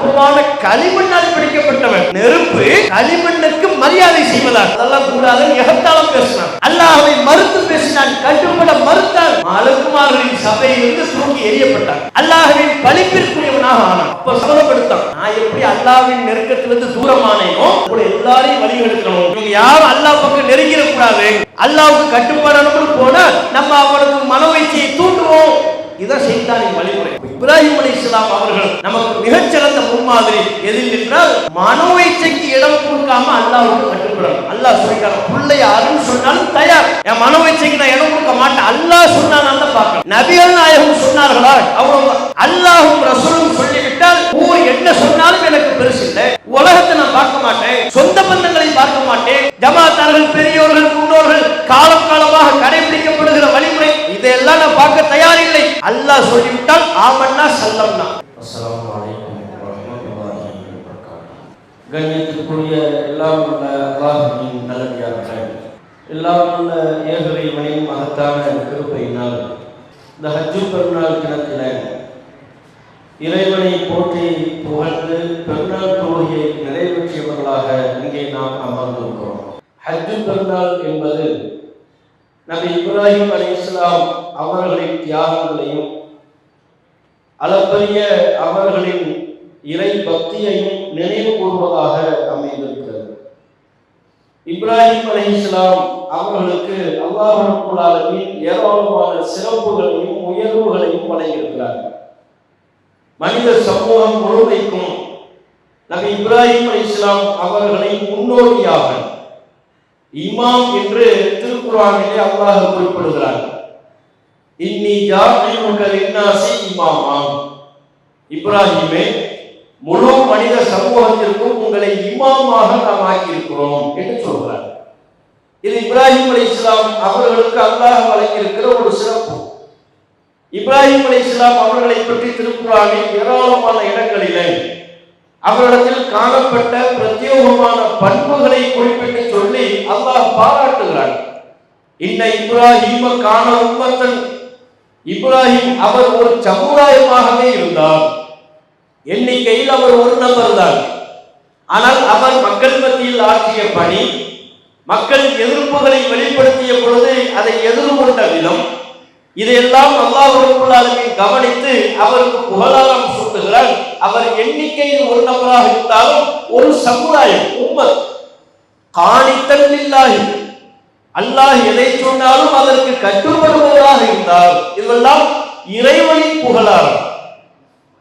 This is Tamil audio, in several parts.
அற்புதமான களிமண்ணால் பிடிக்கப்பட்டவன். நெருப்பு களிமண்ணுக்கு மரியாதை செய்வதால். அதெல்லாம் கூடாது எகத்தாலும் பேசினான். அல்லாஹ்வை மறுத்து பேசினான் கட்டுப்பட மறுத்தான் மலக்குமார்களின் சபையிலிருந்து தூக்கி எறியப்பட்டான். அல்லாஹ்வின் பழிப்பிற்குரியவனாக ஆனான். அப்ப சோதப்படுத்தான் நான் எப்படி அல்லாவின் நெருக்கத்திலிருந்து தூரமானேனோ கூட எல்லாரையும் வழி எடுக்கணும் இவங்க யாரும் அல்லாஹ் பக்கம் நெருங்கிட கூடாது அல்லாஹ்வுக்கு போனா நம்ம அவனுக்கு மனோவீச்சையை தூண்டுவோம். இதான் செய்தானின் வழிமுறை. இப்ராஹிம் அலி இஸ்லாம் அவர்கள் நமக்கு மிகச்சிறந்த முன்மாதிரி எதில் என்றால் மனோவீச்சைக்கு இடம் கொடுக்காம அல்லாவுக்கு கட்டுப்படணும். அல்லாஹ் சொல்லிட்டாங்க பிள்ளை யாருன்னு சொன்னாலும் தயார். என் மனோவீச்சைக்கு நான் இடம் கொடுக்க மாட்டேன். அல்லாஹ் சொன்னா நான் தான் பார்க்கணும். நபிகள் நாயகம் சொன்னார்களா? அவங்க அல்லாஹும் ரசூலும் சொல்லிவிட்டால் ஊர் என்ன சொன்னாலும் எனக்கு பெருசு இல்லை உலகத்தை நான் பார்க்க மாட்டேன். சொந்த பந்தங்களை பார்க்க மாட்டேன். ஜமா பெரியோர்கள் முன்னோர்கள் காலம் காலமாக கடைபிடிக்கப்படுகிற வழிமுறை இதையெல்லாம் நான் பார்க்க தயாரில்லை அல்லாஹ் சொல்லிவிட்டால் ஆமன்னா சல்லம்னா. அஸ்ஸலாமு அலைக்கும் வரஹ்மத்துல்லாஹி கண்ணியத்திற்குரிய எல்லாம் உள்ள அல்லாஹ்வின் நல்லடியார்களே எல்லாம் உள்ள ஏகரைவனின் மகத்தான கிருப்பையினால் இந்த ஹஜ்ஜு பெருநாள் கிணத்துல இறைவனை போற்றி புகழ்ந்து பெருநாள் தொழுகையை நிறைவேற்றியவர்களாக இங்கே நாம் அமர்ந்திருக்கிறோம். ஹஜ்ஜு பெருநாள் என்பது நபி இப்ராஹிம் அலைஹிஸ்ஸலாம் அவர்களின் தியாகங்களையும் அளப்பரிய அவர்களின் இறை பக்தியையும் நினைவு கூறுவதாக அமைந்திருக்கிறது. இப்ராஹிம் அலைஹிஸ்ஸலாம் அவர்களுக்கு அல்லாஹ் ஏராளமான சிறப்புகளையும் உயர்வுகளையும் வழங்கியிருக்கிறார். மனித சமூகம் முழுமைக்கும் நபி இப்ராஹிம் இஸ்லாம் அவர்களை முன்னோடியாக இமாம் என்று திருக்குறானிலே அல்லாஹ் குறிப்பிடுகிறார்கள் இன்னி ஜாஇலுக லின்னாசி இமாமாம். இப்ராஹிமே முழு மனித சமூகத்திற்கும் உங்களை இமாமாக நாம் ஆக்கியிருக்கிறோம் என்று சொல்கிறார். இது இப்ராஹிம் அலி இஸ்லாம் அவர்களுக்கு அல்லாஹ் வழங்கியிருக்கிற ஒரு சிறப்பு. இப்ராஹிம் அலி இஸ்லாம் அவர்களை பற்றி திருக்குறானில் ஏராளமான இடங்களிலே அவரிடத்தில் காணப்பட்ட பிரத்யேகமான பண்புகளை குறிப்பிட்டு சொல்லி அல்லாஹ் பாராட்டுகிறார். இன்ன இப்ராஹிம காண உம்மத்தன் இப்ராஹிம் அவர் ஒரு சமுதாயமாகவே இருந்தார். எண்ணிக்கையில் அவர் ஒரு நபர் தான். ஆனால் அவர் மக்கள் மத்தியில் ஆற்றிய பணி மக்கள் எதிர்ப்புகளை வெளிப்படுத்திய பொழுது அதை எதிர்கொண்ட விதம் இதையெல்லாம் அல்லாஹ் கவனித்து அவருக்கு புகழாரம் சூட்டுகிறார். அவர் எண்ணிக்கையில் ஒரு நபராக இருந்தாலும் ஒரு சமுதாயம் உம்மத் காணித்தல் இல்லாஹி அல்லாஹ் எதை சொன்னாலும் அதற்கு கட்டுப்படுவதாக இருந்தால் இதெல்லாம் இறைவனின் புகழாரம்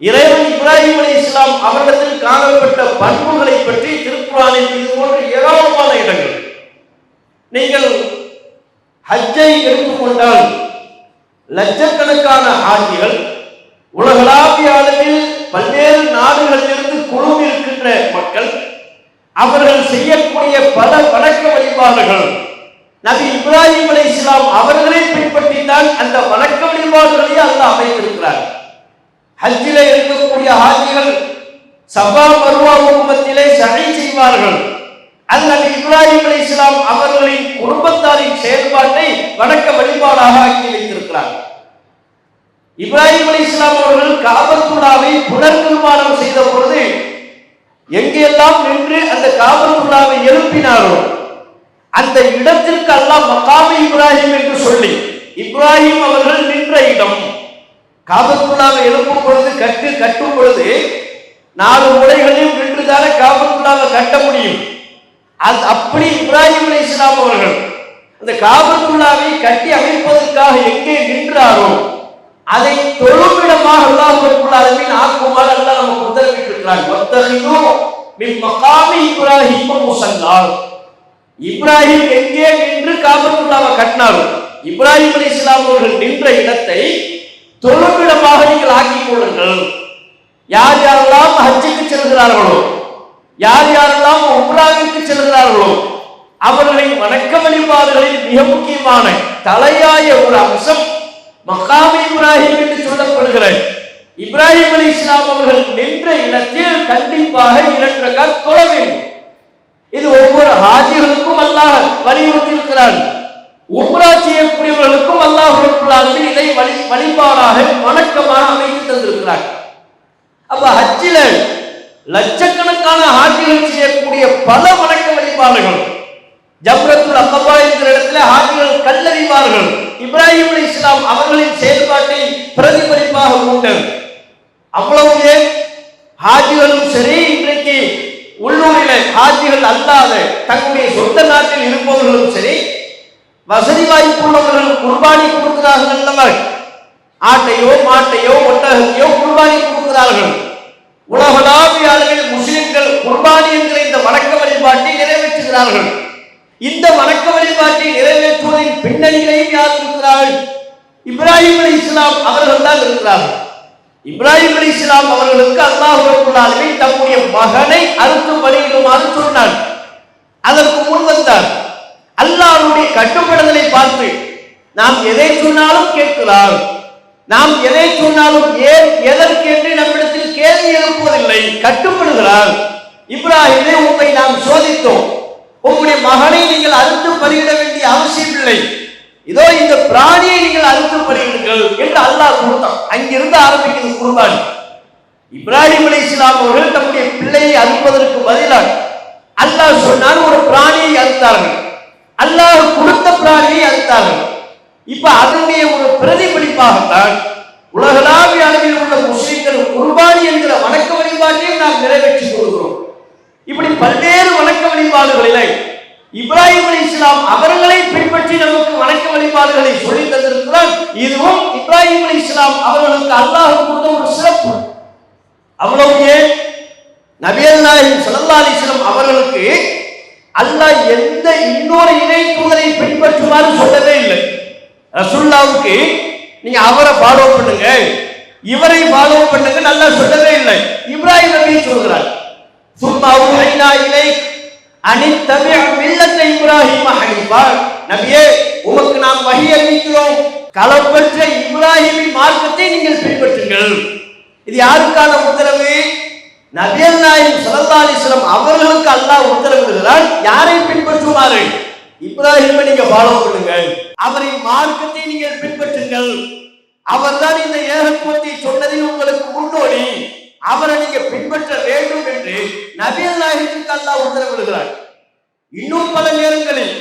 இறைவன் இப்ராஹிம் அலி இஸ்லாம் அவரிடத்தில் காணப்பட்ட பண்புகளை பற்றி திருக்குறானில் இது போன்ற ஏராளமான இடங்கள். நீங்கள் ஹஜ்ஜை எடுத்துக்கொண்டால் லட்சக்கணக்கான ஆட்சிகள் உலகளாவிய அளவில் பல்வேறு நாடுகளிலிருந்து குழுமி இருக்கின்ற மக்கள் அவர்கள் செய்யக்கூடிய பல வணக்க வழிபாடுகள் நபி இப்ராஹிம் அலை இஸ்லாம் அவர்களை பின்பற்றித்தான் அந்த வணக்க வழிபாடுகளை அல்லாஹ் அமைத்திருக்கிறார் ஹஜ்ஜிலே இருக்கக்கூடிய ஹாஜிகள் சபா பருவா குடும்பத்திலே சடை செய்வார்கள். அல்லது நபி இப்ராஹிம் அலி இஸ்லாம் அவர்களின் குடும்பத்தாரின் செயல்பாட்டை வணக்க வழிபாடாக ஆக்கி வைத்திருக்கிறார். இப்ராஹிம் அலி இஸ்லாம் அவர்கள் காபத்துல்லாவை புனர் நிர்மாணம் செய்த பொழுது எங்கெல்லாம் நின்று அந்த காபத்துல்லாவை எழுப்பினாரோ அந்த இடத்திற்கு அல்லாஹ் மகாமி இப்ராஹிம் என்று சொல்லி இப்ராஹிம் அவர்கள் நின்ற இடம். காபத்துள்ளாவை எழுப்பும் பொழுது கட்டு கட்டும் பொழுது நாலு முறைகளையும் நின்றுதானே காபத்துள்ளாவை கட்ட முடியும். அது அப்படி இப்ராஹிம் அலி இஸ்லாம் அவர்கள் அந்த காபத்துள்ளாவை கட்டி அமைப்பதற்காக எங்கே நின்றாரோ அதை தொழுமிடமாக அல்லாஹ் ஆக்குமாறு அல்லாஹ் நமக்கு உத்தரவிட்டிருக்கிறார் வத்தகினு மின் மகாமி இப்ராஹிம் முசல்லா. இப்ராஹிம் எங்கே நின்று காபத்துள்ளாவை கட்டினாரோ இப்ராஹிம் அலி இஸ்லாம் அவர்கள் நின்ற இடத்தை தொழுமிடமாக நீங்கள் ஆக்கிக் கொள்ளுங்கள். யார் யாரெல்லாம் ஹஜ்ஜுக்கு செல்கிறார்களோ யார் யாரெல்லாம் உம்ராவிற்கு செல்கிறார்களோ அவர்களின் வணக்க வழிபாடுகளில் மிக முக்கியமான தலையாய ஒரு அம்சம் மகாமி இப்ராஹிம் என்று சொல்லப்படுகிற இப்ராஹிம் அலி இஸ்லாம் அவர்கள் நின்ற இடத்தில் கண்டிப்பாக இரண்டு ரகாத் தொழ வேண்டும். இது ஒவ்வொரு ஹாஜிகளுக்கும் அல்லாஹ் வலியுறுத்தி இருக்கிறார் உம்ரா செய்யக்கூடியவர்களுக்கும் அல்லாஹ் ரப்பல் இதை வழி வழிபாடாக வணக்கமாக அமைத்து தந்திருக்கிறார். அப்ப ஹஜ்ஜில லட்சக்கணக்கான ஹாஜிகள் செய்யக்கூடிய பல வணக்க வழிபாடுகள். ஜம்ரத்துல் அக்கபா என்கிற இடத்துல ஹாஜிகள் கல்லறிவார்கள். இப்ராஹிம் அலி இஸ்லாம் அவர்களின் செயல்பாட்டை பிரதிபலிப்பாக உண்டு அவ்வளவு ஹாஜிகளும் சரி இன்றைக்கு உள்ளூரில் ஹாஜிகள் அல்லாத தங்களுடைய சொந்த நாட்டில் இருப்பவர்களும் சரி வசதி வாய்ப்புள்ளவர்கள் குர்பானி கொடுக்கிறார்கள் அல்லவர் ஆட்டையோ மாட்டையோ ஒட்டகத்தையோ குர்பானி கொடுக்கிறார்கள். உலகளாவிய அளவில் முஸ்லிம்கள் குர்பானி என்கிற இந்த வணக்க வழிபாட்டை நிறைவேற்றுகிறார்கள். இந்த வணக்க வழிபாட்டை நிறைவேற்றுவதின் பின்னணியிலையும் யார் இருக்கிறார்கள் இப்ராஹிம் அலி இஸ்லாம் அவர்கள் தான் இருக்கிறார்கள். இப்ராஹிம் அலி இஸ்லாம் அவர்களுக்கு அல்லாஹ் தம்முடைய மகனை அறுத்து பலியிடுமாறு சொன்னார் அதற்கு முன் வந்தார் அல்லாஹுடைய கட்டுப்படுதலை பார்த்து நாம் எதை சொன்னாலும் கேட்கிறார். நாம் எதை சொன்னாலும் ஏன் எதற்கு என்று நம்மிடத்தில் கேள்வி எழுப்புவதில்லை. கட்டுப்படுகிறார். இப்ராஹிமே உங்களை நாம் சோதித்தோம். உங்களுடைய மகனை நீங்கள் அறுத்து பலியிட வேண்டிய அவசியம் இல்லை இதோ இந்த பிராணியை நீங்கள் அறுத்து என்று அல்லாஹ் கொடுத்தான் அங்கிருந்து ஆரம்பிக்கிறது குர்பானி. இப்ராஹிம் அலி இஸ்லாம் அவர்கள் தம்முடைய பிள்ளையை அறுப்பதற்கு பதிலாக அல்லாஹ் சொன்னார் ஒரு பிராணியை அறுத்தார்கள். அல்லாஹ் கொடுத்த பிராணியை அறுத்தார்கள். இப்ப அதனுடைய ஒரு பிரதிபலிப்பாகத்தான் உலகளாவிய அளவில் உள்ள முஸ்லிம்கள் குர்பானி என்கிற வணக்க வழிபாட்டையும் நாம் நிறைவேற்றி கொள்கிறோம் இப்படி பல்வேறு வணக்க வழிபாடுகளிலே இப்ராஹிம் அலி இஸ்லாம் அவர்களை பின்பற்றி நமக்கு வணக்க வழிபாடுகளை சொல்லி தந்திருக்கிறார். இதுவும் இப்ராஹிம் அலி இஸ்லாம் அவர்களுக்கு அல்லாஹ் கொடுத்த ஒரு சிறப்பு. அவ்வளவு ஏன் நபியல் நாயகம் ஸல்லல்லாஹு அலைஹி அவர்களுக்கு அல்லாஹ் எந்த இன்னொரு இணை தூதரை பின்பற்றுமாறு சொல்லவே இல்லை. ரசுல்லாவுக்கு நீங்க அவரை ஃபாலோ பண்ணுங்க. இவரை ஃபாலோ பண்ணுங்க நல்லா சொல்லவே இல்லை. இப்ராஹிம் நபி சொல்கிறார் சும்மா உரைனா இலை அனித்தபி மில்லத்தை இப்ராஹிம் ஹனீஃபா நபியே உமக்கு நாம் வஹி அறிவிக்கிறோம் களப்பற்ற இப்ராஹிமின் மார்க்கத்தை நீங்கள் பின்பற்றுங்கள். இது யாருக்கான உத்தரவு? நபியல் நாயகம் ஸல்லல்லாஹு அவர்களுக்கு அல்லாஹ் உத்தரவிடுகிறார் யாரை பின்பற்றுமாறு? இப்ராஹிமை நீங்க ஃபாலோ பண்ணுங்கள். அவரின் மார்க்கத்தை நீங்கள் பின்பற்றுங்கள். அவர்தான் இந்த ஏகத்துவத்தை சொன்னதில் உங்களுக்கு முன்னோடி. அவரை நீங்க பின்பற்ற வேண்டும் என்று நபியல் நாயகத்துக்கு அல்லாஹ் உத்தரவிடுகிறார் இன்னும் பல நேரங்களில்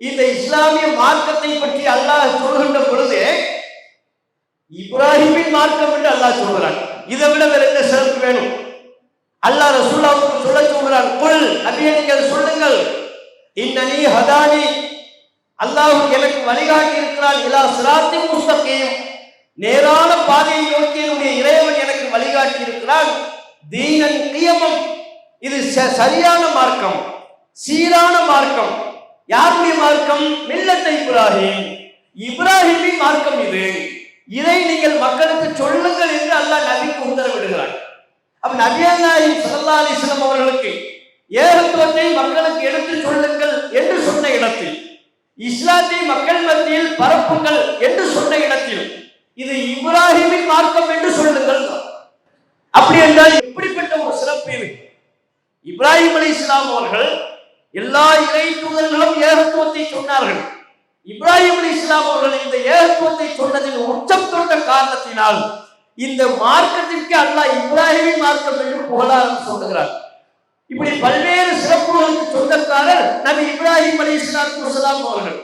இந்த இஸ்லாமிய மார்க்கத்தை பற்றி அல்லாஹ் சொல்கின்ற பொழுது இப்ராஹிமின் மார்க்கம் என்று அல்லாஹ் சொல்கிறான் இதை விட வேற என்ன சிறப்பு வேணும்? அல்லாஹ் ரசூல்லாவுக்கு சொல்ல சொல்கிறான் குல் நபியே நீங்கள் சொல்லுங்கள். இன்னனி ஹதானி அல்லாஹ் எனக்கு வழிகாட்டி இருக்கிறான் இலா சிராத்தி முஸ்தகையும் நேரான பாதையை நோக்கி என்னுடைய இறைவன் வழிகாட்டி இருக்கிறான் தீனன் நியமம். இது ச- சரியான மார்க்கம் சீரான மார்க்கம். யாருடைய மார்க்கம்? மில்லத்தை இப்ராஹிம். இப்ராஹிமின் மார்க்கம் இது. இதை நீங்கள் மக்களுக்கு சொல்லுங்கள் என்று அல்லாஹ் நபிக்கு உத்தரவிடுகிறார் அப்ப நபியா சல்லா ஸல்லல்லாஹு அவர்களுக்கு ஏகத்துவத்தை மக்களுக்கு எடுத்து சொல்லுங்கள் என்று சொன்ன இடத்தில் இஸ்லாத்தை மக்கள் மத்தியில் பரப்புங்கள் என்று சொன்ன இடத்தில் இது இப்ராஹிமின் மார்க்கம் என்று சொல்லுங்கள். அப்படி என்றால் எப்படிப்பட்ட ஒரு சிறப்பு இப்ராஹிம் அலி இஸ்லாம் அவர்கள் எல்லா இறை தூதர்களும் ஏகத்துவத்தை சொன்னார்கள். இப்ராஹிம் அலி இஸ்லாம் அவர்கள் இந்த ஏகத்துவத்தை சொன்னதில் உச்சம் தொட்ட காரணத்தினால் இந்த மார்க்கத்திற்கு அல்லாஹ் இப்ராஹிமின் மார்க்கம் என்று புகழாரம் சொல்லுகிறார் இப்படி பல்வேறு சிறப்புகளுக்கு சொந்தக்காரர் நபி இப்ராஹிம் அலி இஸ்லாம் அவர்கள்.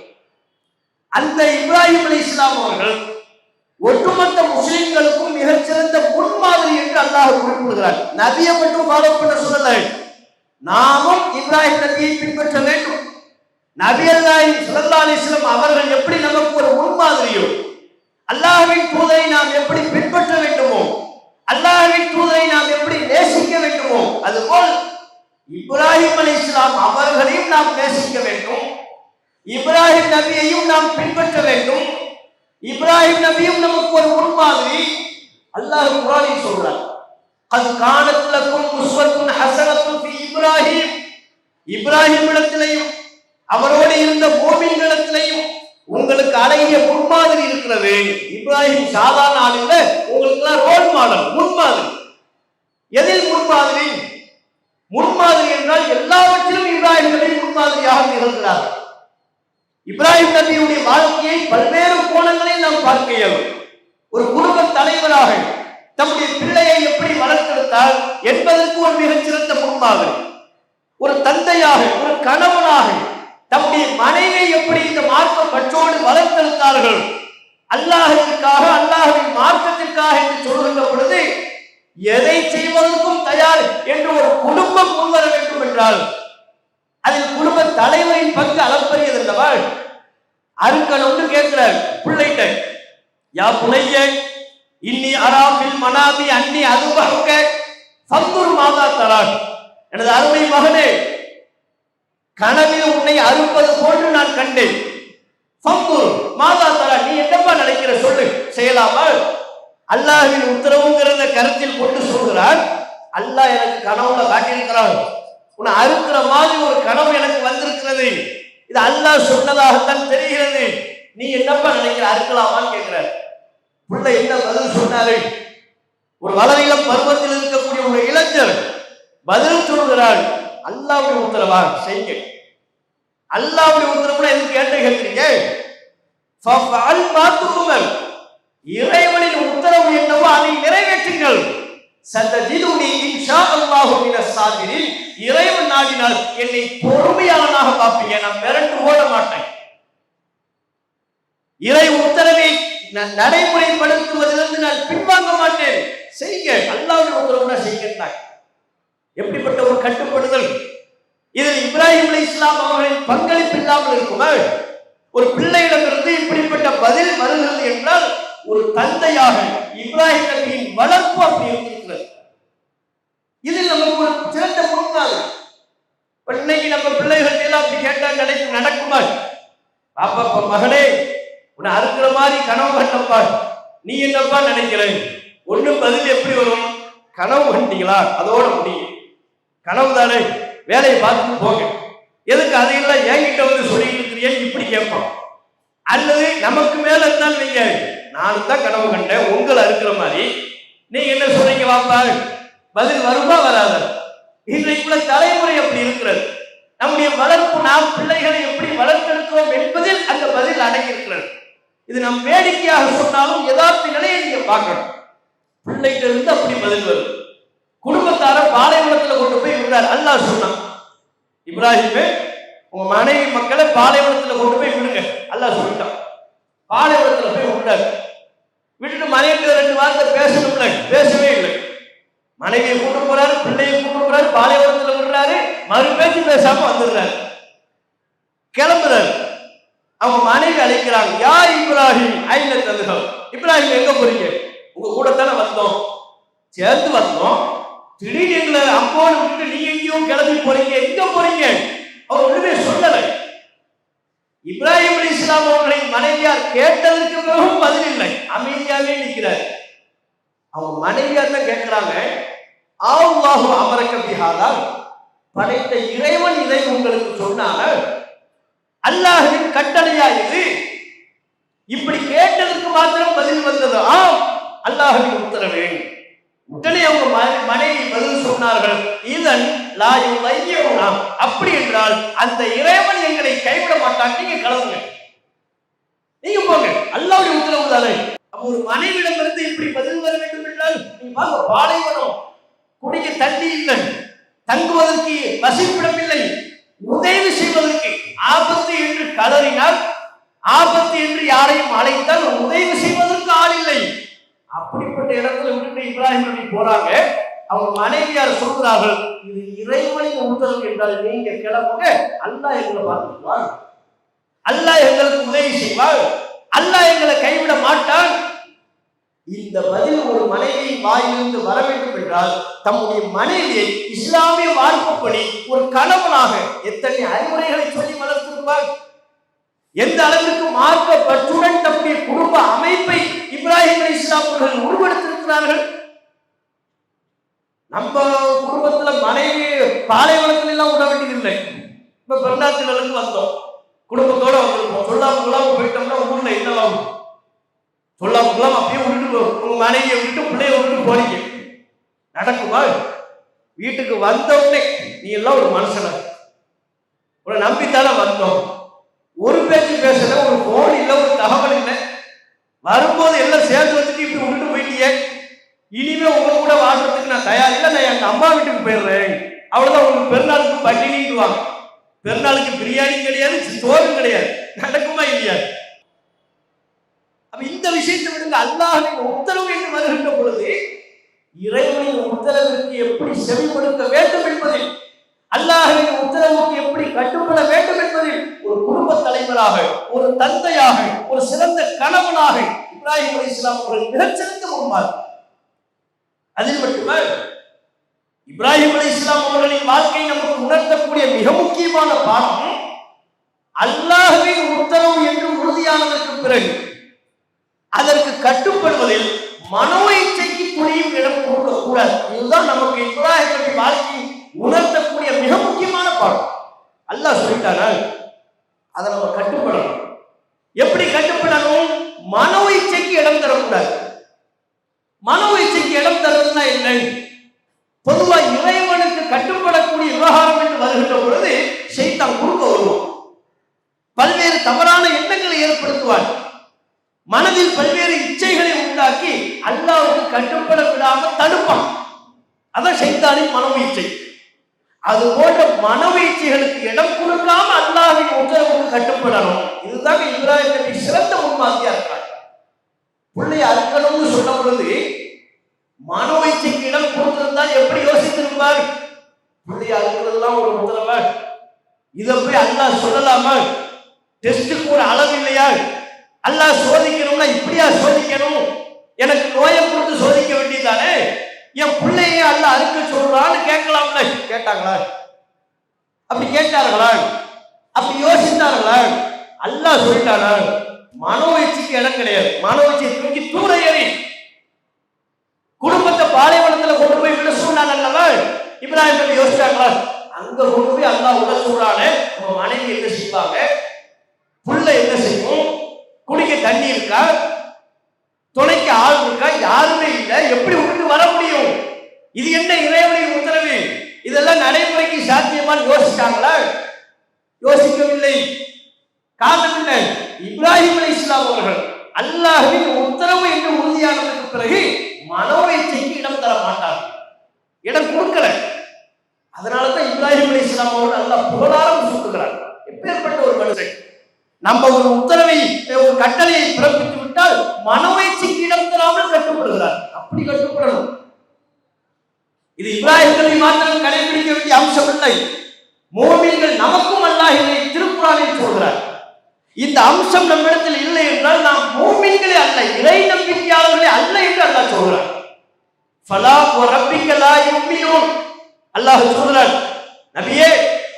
அந்த இப்ராஹிம் அலி இஸ்லாம் அவர்கள் ஒட்டுமொத்த முஸ்லிம்களுக்கும் மிகச்சிறந்த முன்மாதிரி என்று அல்லாஹ் குறிப்பிடுகிறார் நபியை மட்டும் ஃபாலோ பண்ண சொல்லல. நாமும் இப்ராஹிம் நபியை பின்பற்ற வேண்டும். நபி அல்லாஹி ஸல்லல்லாஹு அவர்கள் எப்படி நமக்கு ஒரு முன்மாதிரியோ அல்லாஹின் தூதரை நாம் எப்படி பின்பற்ற வேண்டுமோ அல்லாஹின் தூதரை நாம் எப்படி நேசிக்க வேண்டுமோ அதுபோல் இப்ராஹிம் அலைஹிஸ்ஸலாம் அவர்களையும் நாம் நேசிக்க வேண்டும். இப்ராஹிம் நபியையும் நாம் பின்பற்ற வேண்டும். இப்ராஹிம் நபியும் நமக்கு ஒரு முன்மாதிரி அல்லாஹ் குரானில் சொல்றார் அது காணத்துலக்கும் உஸ்வத்துன் ஹசனத்துன் இப்ராஹிம். இப்ராஹிம் இடத்திலையும் அவரோடு இருந்த மோமின்களிடத்திலையும் உங்களுக்கு அழகிய முன்மாதிரி இருக்கிறது. இப்ராஹிம் சாதாரண ஆளுங்க இல்ல உங்களுக்கு ரோல் மாடல் முன்மாதிரி. எதில் முன்மாதிரி? முன்மாதிரி என்றால் எல்லாவற்றிலும் இப்ராஹிம் நபி முன்மாதிரியாக நிகழ்கிறார்கள் இப்ராஹிம் நபியுடைய வாழ்க்கையை பல்வேறு கோணங்களில் நாம் பார்க்க இயலும் ஒரு குடும்ப தலைவராக தம்முடைய பிள்ளையை எப்படி வளர்த்தெடுத்தால் என்பதற்கு ஒரு மிகச்சிறந்த முன்மாதிரி ஒரு தந்தையாக ஒரு கணவனாக தம்முடைய மனைவியை எப்படி இந்த மார்க்க பற்றோடு வளர்த்தெடுத்தார்கள் அல்லாஹிற்காக அல்லாஹின் மார்க்கத்திற்காக என்று சொல்கின்ற பொழுது எதை செய்வதற்கும் தயார் என்று ஒரு குடும்பம் முன்வர வேண்டும் என்றால் அதில் குடும்ப தலைவரின் பங்கு அளப்பரியது அல்லவா ஒன்று கேட்கிறார். பிள்ளைகிட்ட யா புனைய இன்னி அராபில் மனாபி அன்னி அதுபக சந்தூர் மாதா தரான் எனது அருமை மகனே கனவில் உன்னை அறுப்பது போன்று நான் கண்டேன். சந்தூர் மாதா தரா நீ என்னப்பா நினைக்கிற சொல்லு. செய்யலாமா? அல்லாஹின் உத்தரவுங்கிறத கருத்தில் கொண்டு சொல்கிறான் அல்லாஹ் எனக்கு கனவுல காட்டியிருக்கிறான் உன்னை அறுக்கிற மாதிரி ஒரு கனவு எனக்கு வந்திருக்கிறது. இது அல்லாஹ் சொன்னதாகத்தான் தெரிகிறது. நீ என்னப்பா நினைக்கிற? அறுக்கலாமான்னு கேட்கிறார். பிள்ளை என்ன பதில் சொன்னாரு ஒரு வளரில பருவத்தில் இருக்கக்கூடிய ஒரு இளைஞர் பதில் சொல்கிறார். அல்லாவுடைய உத்தரவா? செய்யுங்க அல்லாவுடைய உத்தரவுல எதுக்கு கேட்டு கேட்கிறீங்க? இறைவனின் உத்தரவு என்னவோ அதை நிறைவேற்றுங்கள். சத்தஜிதுனி இன்ஷா அல்லாஹு மின சாதிரில் இறைவன் நாடினால் என்னை பொறுமையாளனாக பார்ப்பீங்க. நான் மிரண்டு ஓட மாட்டேன். இறை உத்தரவை நடைமுறைப்படுத்துவதிலிருந்து நான் பின்வாங்க மாட்டேன். செய்யுங்க. அல்லாவுடைய உத்தரவுனா செய்யுங்க எப்படிப்பட்ட ஒரு கட்டுப்படுதல்? இதில் இப்ராஹிம் அலி இஸ்லாம் அவர்களின் பங்களிப்பு இல்லாமல் இருக்குமா? ஒரு பிள்ளையிடமிருந்து இப்படிப்பட்ட பதில் வருகிறது என்றால் ஒரு தந்தையாக இப்ராஹிம் நபியின் வளர்ப்பு அப்படி இருந்திருக்கிறது இதில் நமக்கு ஒரு சிறந்த முன்மாதிரி இப்ப இன்னைக்கு நம்ம பிள்ளைகள் எல்லாம் அப்படி கேட்டா நினைக்கும் நடக்குமா? அப்பப்ப மகளே மகனே உன்னை அறுக்கிற மாதிரி கனவு கண்டப்பா. நீ என்னப்பா நினைக்கிற? ஒண்ணும் பதில் எப்படி வரும்? கனவு கண்டீங்களா? அதோட முடியும். கனவு தானே? வேலையை பார்த்துட்டு போங்க. எதுக்கு அதையெல்லாம் என்கிட்ட வந்து சொல்லிட்டு இருக்கிறீங்க? இப்படி கேட்போம் அல்லது நமக்கு மேல இருந்தாலும் நீங்க நானும் தான் கனவு கண்டேன் உங்களை இருக்கிற மாதிரி. நீங்க என்ன சொல்றீங்க வாப்பா பதில் வருமா வராத? இன்றைக்குள்ள தலைமுறை அப்படி இருக்கிறது? நம்முடைய வளர்ப்பு நாம் பிள்ளைகளை எப்படி வளர்த்தெடுக்கிறோம் என்பதில் அந்த பதில் அடங்கி இருக்கிறது இது நம் வேடிக்கையாக சொன்னாலும் யதார்த்த நிலையை நீங்க பார்க்கணும். பிள்ளைகிட்ட இருந்து அப்படி பதில் வருது குடும்பத்தார பாலைவனத்துல கொண்டு போய் விடுறார். அல்லாஹ் சொன்னான். இப்ராஹிமே உங்க மனைவி மக்களை பாலைவனத்துல கொண்டு போய் விடுங்க. அல்லாஹ் சொல்லிட்டான். பாலைவனத்துல போய் விடுறாரு. விட்டுட்டு மனைவிட்டு ரெண்டு வார்த்தை பேசணும்ல பேசவே இல்லை. மனைவியை கூட்டு போறாரு பிள்ளையை கூட்டு போறாரு பாலைவனத்துல விடுறாரு மறு பேச்சு பேசாம வந்துடுறாரு. கிளம்புறாரு. அவங்க மனைவி அழைக்கிறாங்க யா இப்ராஹிம் ஐல ததுகம் இப்ராஹிம் எங்க போறீங்க? உங்க கூட தானே வந்தோம். சேர்ந்து வந்தோம். திடீர்னு எங்களை அம்போடு விட்டு நீ எங்கேயும் கிளம்பி போறீங்க எங்க போறீங்க? அவர் ஒண்ணுமே சொல்லலை. இப்ராஹிம் அலி இஸ்லாம் அவர்களின் மனைவியார் கேட்டதற்கு பிறகும் பதில் இல்லை. அமைதியாகவே நிற்கிறார். அவங்க மனைவியார் தான் கேட்கிறாங்க ஆவுல்லாஹு அமரக்க பிஹாதா? படைத்த இறைவன் இதை உங்களுக்கு சொன்னாங்க அல்லாஹின் கட்டளையா இது இப்படி கேட்டதற்கு மாத்திரம் பதில் வந்தது. ஆம் அல்லாஹின் உத்தரவு. உடனே அவங்க ம- மனைவி பதில் சொன்னார்கள் இதன் லாயு லையவுனா அப்படி என்றால் அந்த இறைவன் எங்களை கைவிட மாட்டான். நீங்க கலவுங்க. நீங்க போங்க. அல்லாவுடைய உத்தரவு தானே அப்ப ஒரு மனைவிடமிருந்து இப்படி பதில் வர வேண்டும் என்றால் நீங்க பாருங்க பாலைவனம். குடிக்க தண்ணி இல்லை. தங்குவதற்கு வசிப்பிடம் இல்லை. உதவி செய்வதற்கு ஆபத்து என்று கலறினால் ஆபத்து என்று யாரையும் அழைத்தால் உதவி செய்வதற்கு ஆள் இல்லை. அப்படிப்பட்ட இடத்துல விட்டுட்டு இப்ராஹிம் நபி போறாங்க. அவங்க மனைவியார் சொல்கிறார்கள் இது இறைவனின் உத்தரவு என்றால் நீங்க கிளம்புங்க அல்லாஹ் எங்களை பார்த்துக்குவான். அல்லாஹ் எங்களுக்கு உதவி செய்வான். அல்லாஹ் எங்களை கைவிட மாட்டான். இந்த பதில் ஒரு மனைவி வாயிலிருந்து வர வேண்டும் என்றால் தம்முடைய மனைவியை இஸ்லாமிய வாழ்க்கைப்படி ஒரு கணவனாக எத்தனை அறிவுரைகளை சொல்லி வளர்த்திருப்பார் எந்த அளவிற்கு மார்க்க பற்றுடன் தம்முடைய குடும்ப அமைப்பை இப்ராஹிம் அலி இஸ்லாம் அவர்கள் உருவெடுத்திருக்கிறார்கள் நம்ம குடும்பத்துல மனைவி பாலைவனத்துல எல்லாம் விட வேண்டியதில்லை இப்ப பெருநாத்திலிருந்து வந்தோம். குடும்பத்தோட வந்திருப்போம் சொல்லாம கொள்ளாம போயிட்டோம்னா ஊர்ல என்னவாகும் சொல்லாம கொள்ளாம அப்படியே விட்டுட்டு உங்க மனைவியை விட்டு பிள்ளைய விட்டு போறீங்க. நடக்குமா? வீட்டுக்கு வந்த உடனே நீ எல்லாம் ஒரு மனுஷன? உன்னை நம்பித்தானே வந்தோம். ஒரு பேச்சு பேசல ஒரு போன் இல்லை ஒரு தகவல் இல்லை. வரும்போது எல்லாம் சேர்ந்து வச்சுட்டு இப்படி விட்டுட்டு போயிட்டியே. இனிமே உங்க கூட வாழ்றதுக்கு நான் தயார் இல்லை நான் எங்க அம்மா வீட்டுக்கு போயிடுறேன். அவ்வளவுதான் உங்களுக்கு பெருநாளுக்கு பட்டினிக்குவாங்க பெருநாளுக்கு பிரியாணி கிடையாது சோறும் கிடையாது. நடக்குமா இல்லையா? அப்ப இந்த விஷயத்தை விடுங்க அல்லாஹின் உத்தரவு என்று வருகின்ற பொழுது இறைவனின் உத்தரவிற்கு எப்படி செவிப்படுத்த வேண்டும் என்பதில் அல்லாஹின் உத்தரவுக்கு எப்படி கட்டுப்பட வேண்டும் என்பதில் ஒரு குடும்ப தலைவராக ஒரு தந்தையாக ஒரு சிறந்த கணவனாக இப்ராஹிம் அலி இஸ்லாம் அவர்கள் மிகச்சிறந்த முன்மாதிரி அதில் மட்டுமே? இப்ராஹிம் அலி இஸ்லாம் அவர்களின் வாழ்க்கை நமக்கு உணர்த்தக்கூடிய மிக முக்கியமான பாடம் அல்லாஹவே உத்தரவு என்று உறுதியானதற்கு பிறகு அதற்கு கட்டுப்படுவதில் மனோ இச்சைக்கு துணியும் இடம் கொடுக்க கூடாது இதுதான் நமக்கு இப்ராஹிம் நபி வாழ்க்கையை உணர்த்தக்கூடிய மிக முக்கியமான பாடம். அல்லாஹ் சொல்லிட்டானால் அதை நம்ம கட்டுப்படணும் எப்படி கட்டுப்படணும்? மனோ இச்சைக்கு இடம் தரக்கூடாது. மனோ இச்சைக்கு இடம் தருவதுனா என்ன? பொதுவா இறைவனுக்கு கட்டுப்படக்கூடிய விவகாரம் என்று வருகின்ற பொழுது செய்தான் குறுக்க வருவோம் பல்வேறு தவறான எண்ணங்களை ஏற்படுத்துவார் மனதில் பல்வேறு இச்சைகளை உண்டாக்கி அல்லாவுக்கு கட்டுப்பட விடாமல் தடுப்பான். அதான் சைத்தானின் மனோ இச்சை அது போன்ற மனவீழ்ச்சிகளுக்கு இடம் கொடுக்காம அல்லாஹின் உத்தரவுக்கு கட்டுப்படணும். இதுதான் இப்ராஹிம் நபி சிறந்த முன்மாதிரியா இருக்காங்க. பிள்ளைய அறுக்கணும்னு சொன்ன பொழுது மனவீழ்ச்சிக்கு இடம் கொடுத்திருந்தா எப்படி யோசித்திருப்பார்? பிள்ளைய அறுக்கிறதுலாம் ஒரு உத்தரவா? இதை போய் அல்லாஹ் சொல்லலாமா? டெஸ்ட்டுக்கு ஒரு அளவு இல்லையா? அல்லாஹ் சோதிக்கணும்னா இப்படியா சோதிக்கணும்? எனக்கு நோயை கொடுத்து சோதிக்க வேண்டியதானே என் பிள்ளைய அல்ல அறுக்க ஒரு சொல்றான்னு கேட்கலாம்ல கேட்டாங்களா? அப்படி கேட்டார்களா? அப்படி யோசித்தார்களா? அல்லாஹ் சொல்லிட்டானா? மனோ இச்சைக்கு இடம் கிடையாது. மனோ இச்சையை தூக்கி தூர ஏறி. குடும்பத்தை பாலைவனத்துல கொண்டு போய் விட சூழ்நாள் அல்லவா இப்ராஹிம் நபி யோசிச்சாங்களா? அங்க கொண்டு போய் அல்லாஹ் விட சூழான நம்ம மனைவி என்ன செய்வாங்க? புள்ள என்ன செய்யும்? குடிக்க தண்ணி இருக்கா? துணைக்கு ஆள் இருக்கா? யாருமே இல்லை. எப்படி விட்டு வர முடியும்? இது என்ன இறைவனின் உத்தரவு? இதெல்லாம் நடைமுறைக்கு சாத்தியமான்னு யோசிச்சாங்களா? யோசிக்கவில்லை. காரணம் என்ன? இப்ராஹிம் அலி இஸ்லாம் அவர்கள் அல்லாஹ்வின் உத்தரவு என்று உறுதியானதற்கு பிறகு மனோ இடம் தர மாட்டார் இடம் கொடுக்கல. அதனால தான் இப்ராஹிம் அலி இஸ்லாம் அவர்கள் நல்லா புகழாரம் சூட்டுகிறார். எப்பேற்பட்ட ஒரு மனுஷன். நம்ம ஒரு உத்தரவை ஒரு கட்டளையை பிறப்பித்து விட்டால் மனோயிற்சிக்கு இடம் தராமல் கட்டுப்படுகிறார். அப்படி கட்டுப்படணும். இது இப்ராஹிம்களை மாத்திரம் கடைபிடிக்க வேண்டிய அம்சம் இல்லை. மோமீன்கள் நமக்கும் அல்லாஹ் இதை திருக்குறானில் சொல்கிறார். இந்த அம்சம் நம்மிடத்தில் இல்லை என்றால் நாம் மோமீன்களே அல்ல இறை நம்பிக்கையாளர்களே அல்ல என்று அல்லாஹ் சொல்கிறார். ஃபலா ரப்பிக்க லா அல்லாஹ் சொல்கிறார் நபியே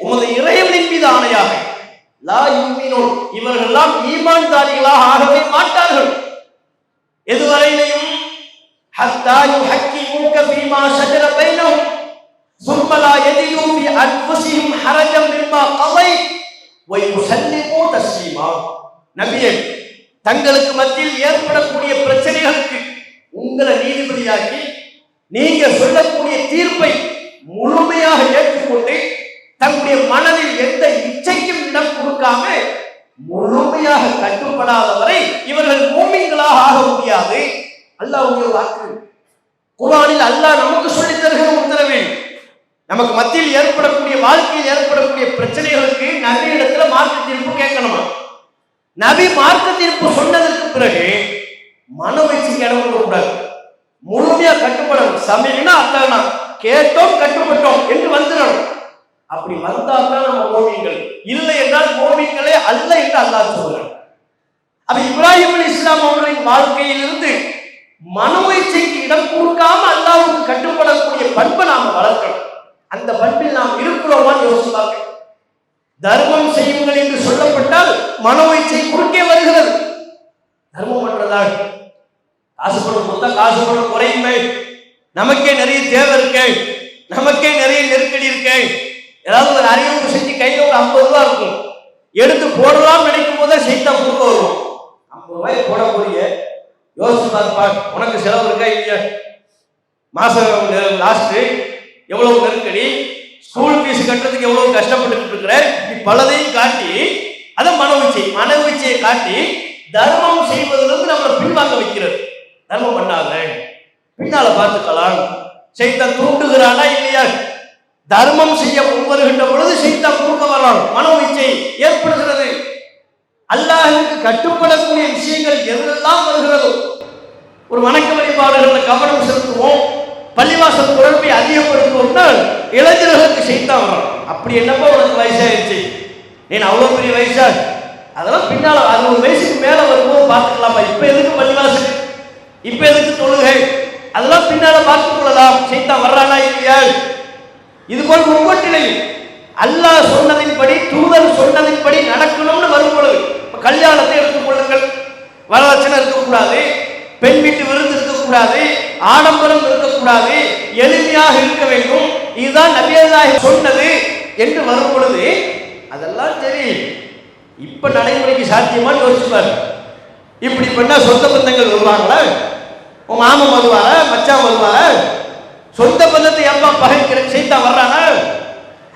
உமது இறைவனின் மீது ஆணையாக லா யுமினூன். இவர்களெல்லாம் ஈமான்தாரிகளாக ஆகவே மாட்டார்கள். எதுவரையிலையும் ஹத்தா யுஹக்கிமுக ஃபீமா ஷஜர பைனஹும் ثم لا يجدوا في انفسهم حرجا مما قضيت ويسلموا تسليما நபியே தங்களுக்கு மத்தியில் ஏற்படக்கூடிய பிரச்சனைகளுக்கு உங்களை நீதிபதியாக்கி நீங்க சொல்லக்கூடிய தீர்ப்பை முழுமையாக ஏற்றுக்கொண்டு தன்னுடைய மனதில் எந்த இச்சைக்கும் இடம் கொடுக்காம முழுமையாக கட்டுப்படாதவரை இவர்கள் மூமின்களாக ஆக முடியாது அல்லாஹ்வுடைய வாக்கு. குரானில் அல்லாஹ் நமக்கு சொல்லி தருகிற உத்தரவு. நமக்கு மத்தியில் ஏற்படக்கூடிய வாழ்க்கையில் ஏற்படக்கூடிய பிரச்சனைகளுக்கு நபி இடத்துல மார்க்க தீர்ப்பு கேட்கணுமா? நபி மார்க்க தீர்ப்பு சொன்னதற்கு பிறகு மன வச்சுக்கு இடம் கூடாது முழுமையா கட்டுப்படணும். சமையல்னா அத்தானா கேட்டோம் கட்டுப்பட்டோம் என்று வந்துடணும். அப்படி வந்தால் தான் நம்ம ஓவியங்கள் இல்லை என்றால் ஓவியங்களே அல்ல என்று அல்லாஹ் சொல்கிறார் அப்ப இப்ராஹிம் இஸ்லாம் அவர்களின் வாழ்க்கையிலிருந்து மனோ இச்சைக்கு இடம் கொடுக்காம அல்லாவுக்கு கட்டுப்படக்கூடிய பண்பை நாம் வளர்க்கணும். அந்த பண்பில் நாம் இருக்கிறோமான்னு யோசிப்பாங்க தர்மம் செய்யுங்கள் என்று சொல்லப்பட்டால் மன இச்சை குறுக்கே வருகிறது. தர்மம் பண்றதாக காசு பணம் கொடுத்தா காசு பணம் குறையுமே நமக்கே நிறைய தேவை இருக்கு. நமக்கே நிறைய நெருக்கடி இருக்கு. ஏதாவது ஒரு அறிவிப்பு செஞ்சு கையில் ஒரு ஐம்பது ரூபா இருக்கும். எடுத்து போடலாம் நினைக்கும் போதே செய்தா கொடுக்க வரும் ஐம்பது ரூபாய் போட போறீங்க யோசிச்சு பார்ப்பா உனக்கு செலவு இருக்கா இல்லையா? மாசம் லாஸ்ட் எவ்வளவு நெருக்கடி ஸ்கூல் ஃபீஸ் கட்டுறதுக்கு எவ்வளவு கஷ்டப்பட்டுட்டு இருக்கிற பலதையும் காட்டி அதை மனவீச்சை மனவீச்சையை காட்டி தர்மம் செய்வதிலிருந்து நம்மளை பின்வாங்க வைக்கிறது. தர்மம் பண்ணாத. பின்னால பார்த்துக்கலாம். செய்தான் தூண்டுகிறானா இல்லையா? தர்மம் செய்ய வருகின்ற பொழுது செய்தான் குறுக்க வரலாம் மனவீச்சை ஏற்படுகிறது அல்லாஹுக்கு கட்டுப்படக்கூடிய விஷயங்கள் எதெல்லாம் வருகிறதோ ஒரு வணக்க வழிபாடுகளில் கவனம் செலுத்துவோம் பள்ளிவாசல் குழம்பை அதிகப்படுத்துவோம்னா இளைஞர்களுக்கு செய்தான் வரும். அப்படி என்னப்போ உனக்கு வயசாயிருச்சு ஏன் அவ்வளோ பெரிய வயசா? அதெல்லாம் பின்னால அறுபது வயசுக்கு மேலே வரும்போது பார்த்துக்கலாமா இப்போ எதுக்கு பள்ளிவாசல்? இப்போ எதுக்கு தொழுகை? அதெல்லாம் பின்னால பார்த்துக் கொள்ளலாம் செய்தான் வர்றானா இல்லையா? இது போல் ஒவ்வொன்றிலையும் அல்லாஹ் சொன்னதின்படி தூதர் சொன்னதின்படி நடக்கணும்னு வரும் பொழுது கல்யாணத்தை எடுத்துக்கொள்ளுங்கள் வரதட்சணை இருக்கக்கூடாது பெண் வீட்டு விருந்து இருக்கக்கூடாது ஆடம்பரம் இருக்கக்கூடாது எளிமையாக இருக்க வேண்டும். இதுதான் நபியதாக சொன்னது என்று வரும் பொழுது அதெல்லாம் சரி. இப்ப நடைமுறைக்கு சாத்தியமான்னு யோசிப்பார். இப்படி பண்ணா சொந்த பந்தங்கள் வருவாங்களா? உன் மாமன் வருவாரா? மச்சான் வருவாரா? சொந்த பந்தத்தை எப்பா பகைக்கிற செய்தா வர்றானா?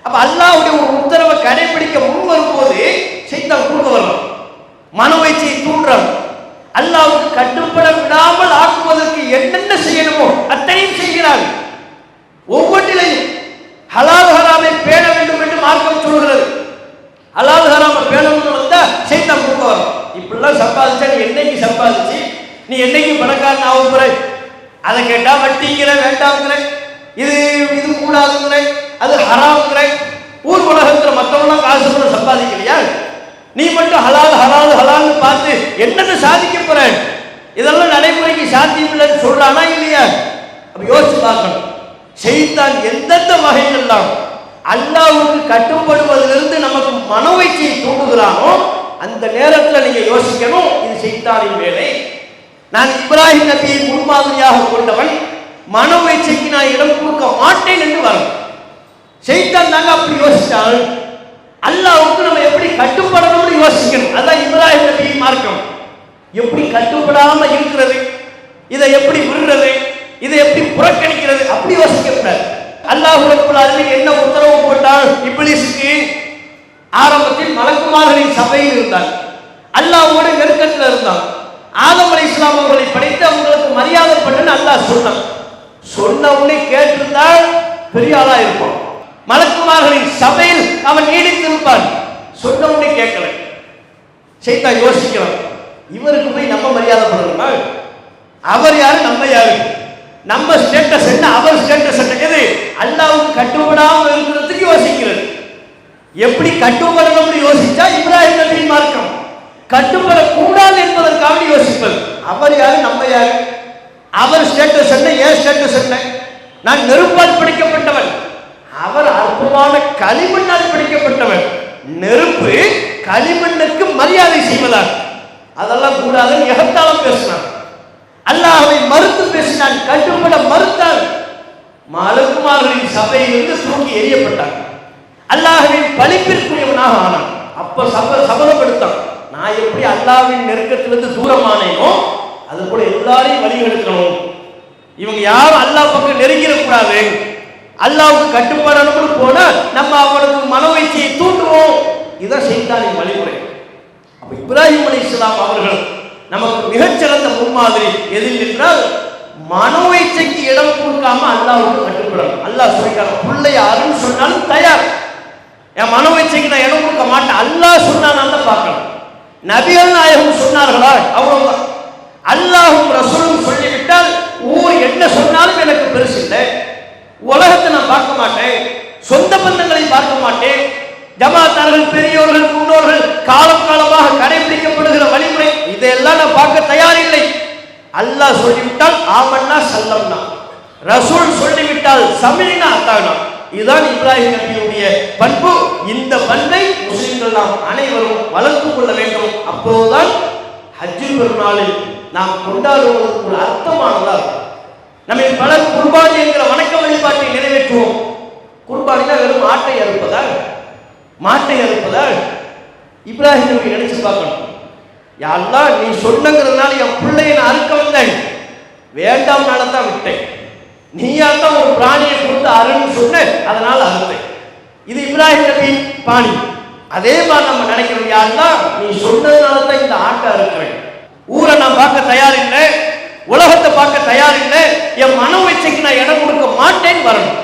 அப்ப அல்லாஹ்வுடைய ஒரு உத்தரவை கடைபிடிக்க முன் வரும்போது செய்தான் கூட வரணும். மனோவைச்சை தூண்டுறான் அல்லாவுக்கு கட்டுப்பட விடாமல் ஆக்குவதற்கு என்னென்ன செய்யணுமோ அத்தனையும் செய்கிறார். ஒவ்வொன்றிலையும் ஹலால் ஹராமை பேண வேண்டும் என்று மார்க்கம் சொல்கிறது. ஹலால் ஹராமை பேணணும்னு வந்தா செய்தான் கூட வரும் இப்படிலாம் சம்பாதிச்சா நீ என்னைக்கு சம்பாதிச்சு? நீ என்னைக்கு பணக்காரன் ஆகும் அதை கேட்டா வட்டிங்கிற வேண்டாம்ங்கிற இது இது கூடாதுங்கிற அது ஹராம்ங்கிற ஊர் உலகத்தில் மற்றவங்களாம் காசு கூட சம்பாதிக்கலையா? நீ மட்டும் ஹலால் ஹலால் ஹலால்னு பார்த்து என்னென்ன சாதிக்க போற? இதெல்லாம் நடைமுறைக்கு சாத்தியம் இல்லைன்னு சொல்றானா இல்லையா? அப்ப யோசிச்சு பார்க்கணும். செய்தான் எந்தெந்த வகைகள்லாம் அல்லாவுக்கு கட்டுப்படுவதிலிருந்து நமக்கு மனோவைச்சியை தூண்டுகிறானோ அந்த நேரத்தில் நீங்க யோசிக்கணும் இது செய்தானின் வேலை. நான் இப்ராஹிம் நபியை முன்மாதிரியாக கொண்டவன் மனோவைச்சைக்கு நான் இடம் கொடுக்க மாட்டேன் என்று வரணும். செய்தான் தாங்க அப்படி யோசிச்சால் அல்லாவுக்கு நம்ம எப்படி கட்டுப்படணும்னு யோசிக்கணும். அதான் இப்ராஹிம் நபியின் மார்க்கம். எப்படி கட்டுப்படாம இருக்கிறது? இதை எப்படி விடுறது? இதை எப்படி புறக்கணிக்கிறது? அப்படி யோசிக்க கூடாது அல்லாஹ் அல்ல என்ன உத்தரவு போட்டால் இப்லீஸுக்கு ஆரம்பத்தில் மலக்குமார்களின் சபையில் இருந்தான் அல்லாஹ்வோட நெருக்கத்தில் இருந்தான் ஆதம் அலி இஸ்லாம் அவர்களை படைத்து அவங்களுக்கு மரியாதை பண்ணுன்னு அல்லாஹ் சொன்னான். சொன்ன உடனே கேட்டிருந்தால் பெரிய ஆளா இருப்போம் மலக்குமார்களின் சபையில் அவன் நீடித்திருப்பான். சொன்ன உடனே கேட்கல. செய்தா யோசிக்கலாம் இவருக்கு போய் நம்ம மரியாதை பண்ணணுமா? அவர் யாரு? நம்ம யாரு? நம்ம ஸ்டேட்டஸ் என்ன? அவர் ஸ்டேட்டஸ் என்ன? எது? அல்லாவுக்கு கட்டுப்படாமல் இருக்கிறதுக்கு யோசிக்கிறது. எப்படி கட்டுப்படணும்னு யோசிச்சா இப்ராஹிம் நபியின் மார்க்கம். கட்டுப்படக்கூடாது என்பதற்காக யோசிப்பது. அவர் யாரு? நம்ம யாரு? அவர் ஸ்டேட்டஸ் என்ன? ஏன் ஸ்டேட்டஸ் என்ன? நான் நெருப்பால் பிடிக்கப்பட்டவன். அவர் அற்புதமான களிமண்ணால் பிடிக்கப்பட்டவர். நெருப்பு களிமண்ணுக்கு மரியாதை செய்வதால். அதெல்லாம் கூடாதுன்னு எகத்தாலும் பேசினான். அல்லாஹ்வை மறுத்து பேசினான் கட்டுப்பட மறுத்தான் மலக்குமார்களின் சபையிலிருந்து தூக்கி எறியப்பட்டான். அல்லாஹவின் பழிப்பிற்குரியவனாக ஆனான். அப்ப சப சபதப்படுத்தான். நான் எப்படி அல்லாஹ்வின் நெருக்கத்திலிருந்து தூரமானேனோ அது போல எல்லாரையும் வழி எடுக்கணும் இவங்க யாரும் அல்லாஹ் பக்கம் நெருங்கிடக்கூடாது. அல்லாவுக்கு கட்டுப்படணும்னு போனா நம்ம அவனுக்கு மனோவைச்சியை தூண்டுவோம். இதான் செய்தானின் வழிமுறை. அப்ப இப்ராஹிம் அலி இஸ்லாம் அவர்கள் நமக்கு மிகச்சிறந்த முன்மாதிரி எதில் என்றால் மனோவைச்சைக்கு இடம் கொடுக்காம அல்லாஹ்வுக்கு கட்டுப்படணும். அல்லாஹ் சொல்லிக்கிறான் பிள்ளை யாருன்னு சொன்னாலும் தயார். என் மனோவைச்சைக்கு நான் இடம் கொடுக்க மாட்டேன். அல்லாஹ் சொன்னான் தான் பார்க்கணும். நபிகள் நாயகம் சொன்னார்களா? அவ்வளவு அல்லாஹும் ரசூலும் சொல்லிவிட்டால் ஊர் என்ன சொன்னாலும் எனக்கு பெருசு இல்லை உலகத்தை நான் பார்க்க மாட்டேன். சொந்த பந்தங்களை பார்க்க மாட்டேன். ஜமாத்தார்கள் பெரியோர்கள் முன்னோர்கள் காலம் காலமாக கடைபிடிக்கப்படுகிற வழிமுறை இதையெல்லாம் நான் பார்க்க தயாரில்லை. அல்லாஹ் சொல்லிவிட்டால் ஆமன்னா சல்லம்னா. ரசூல் சொல்லிவிட்டால் சமிழினா அத்தானா. இதுதான் இப்ராஹிம் நபியுடைய பண்பு. இந்த பண்பை முஸ்லிம்கள் நாம் அனைவரும் வளர்த்து கொள்ள வேண்டும். அப்போதுதான் ஹஜ்ஜு பெருநாளில் நாம் கொண்டாடுவதற்கு ஒரு அர்த்தமானதா இருக்கும். நம்ம பலர் குர்பானி என்கிற வணக்க வழிபாட்டை நிறைவேற்றுவோம். குர்பானினா வெறும் ஆட்டை அறுப்பதால் மாட்டை அறுப்பதால் இப்ராஹிம் நபி நினைச்சு பார்க்கணும். யாரெல்லாம் நீ சொன்னங்கிறதுனால என் பிள்ளையை நான் அறுக்க வந்தேன். வேண்டாம்னால தான் விட்டேன். நீயா தான் ஒரு பிராணியை கொடுத்து அருன்னு சொன்ன அதனால அறுத்தேன். இது இப்ராஹிம் நபி பாணி. அதே மாதிரி நம்ம நினைக்கிறோம் யாருன்னா நீ சொன்னதுனால தான் இந்த ஆட்டை அறுக்கிறேன். ஊரை நான் பார்க்க தயாரில்லை உலகத்தை பார்க்க தயார் இல்லை. என் மன இச்சைக்கு நான் இடம் கொடுக்க மாட்டேன் வரணும்.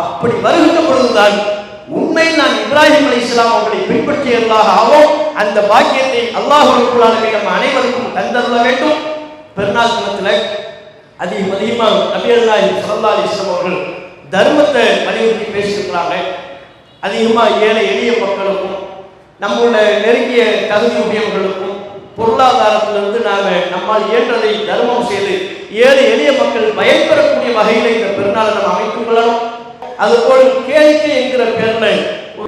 அப்படி வருகின்ற பொழுதுதான் உண்மையில் நான் இப்ராஹிம் அலி இஸ்லாம் அவர்களை பின்பற்றியதாக ஆவோம். அந்த பாக்கியத்தை அல்லாஹ் நம்ம அனைவருக்கும் தந்தருள வேண்டும். பெருநாள் தினத்தில் அதிகம் அதிகமாக நபி அல்லாஹி சல்லா அலிஸ்லாம் அவர்கள் தர்மத்தை வலியுறுத்தி பேசியிருக்கிறாங்க. அதிகமாக ஏழை எளிய மக்களுக்கும் நம்மளுடைய நெருங்கிய தகுதியுடையவர்களுக்கும் பொருளாதாரத்திலிருந்து நாங்கள் நம்மால் இயன்றதை தர்மம் செய்து ஏழு எளிய மக்கள் பயன்பெறக்கூடிய வகையில் இந்த பெருநாளை நம்ம அமைத்துக் கொள்ளணும் அதுபோல் கேளிக்கை என்கிற பேர்ல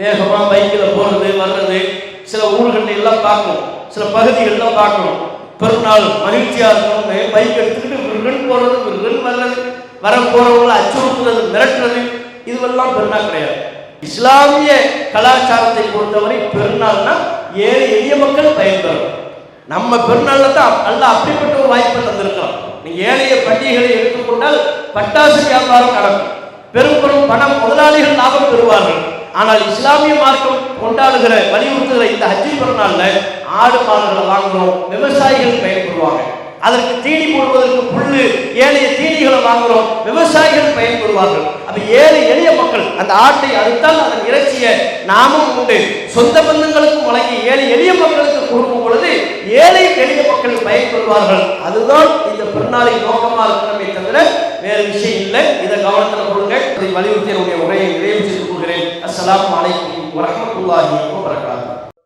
வேகமா பைக்கில் போறது வர்றது சில ஊர்கள் எல்லாம் பார்க்கணும். சில பகுதிகள்லாம் பார்க்கணும். பெருநாள் மகிழ்ச்சியா இருக்கணும்னு பைக் எடுத்துக்கிட்டு விருகன் போறது விருகன் வர்றது வர போறவங்களை அச்சுறுத்துறது மிரட்டுறது இதுவெல்லாம் பெருநாள் கிடையாது. இஸ்லாமிய கலாச்சாரத்தை பொறுத்தவரை பெருநாள்னா ஏழை எளிய மக்கள் பயன்பெறும் நம்ம பெருநாள்ல தான் அல்ல அப்படிப்பட்ட ஒரு வாய்ப்பு தந்திருக்கிறோம் நீங்க ஏழைய பண்டிகைகளை எடுத்துக்கொண்டால் பட்டாசு வியாபாரம் நடக்கும். பெரும் பெரும் பணம் முதலாளிகள் லாபம் பெறுவார்கள். ஆனால் இஸ்லாமிய மார்க்கம் கொண்டாடுகிற வலியுறுத்துகிற இந்த ஹஜ்ஜி பெருநாள்ல ஆடு மாடுகளை வாங்குறோம் விவசாயிகள் பயன்படுவாங்க. அதற்கு தீனி போடுவதற்கு புல்லு ஏழைய தீனிகளை வாங்குறோம் விவசாயிகள் பயன்படுவார்கள். அப்ப ஏழை எளிய மக்கள் அந்த ஆட்டை அறுத்தால் அதன் இறைச்சியை நாமும் உண்டு. சொந்த பந்தங்களுக்கும் வழங்கி ஏழை எளிய மக்களுக்கு கொடுக்கும் பொழுது ஏழை எளிய மக்கள் பயன்படுவார்கள். அதுதான் இந்த பெருநாளின் நோக்கமா இருக்கணுமே தவிர வேறு விஷயம் இல்லை. இதை கவனத்தில் கொடுங்க அதை வலியுறுத்தி என்னுடைய உரையை நிறைவு செய்து கொள்கிறேன். அஸ்லாம் வலைக்கும் வரமத்துல்லாஹி வரகாத்து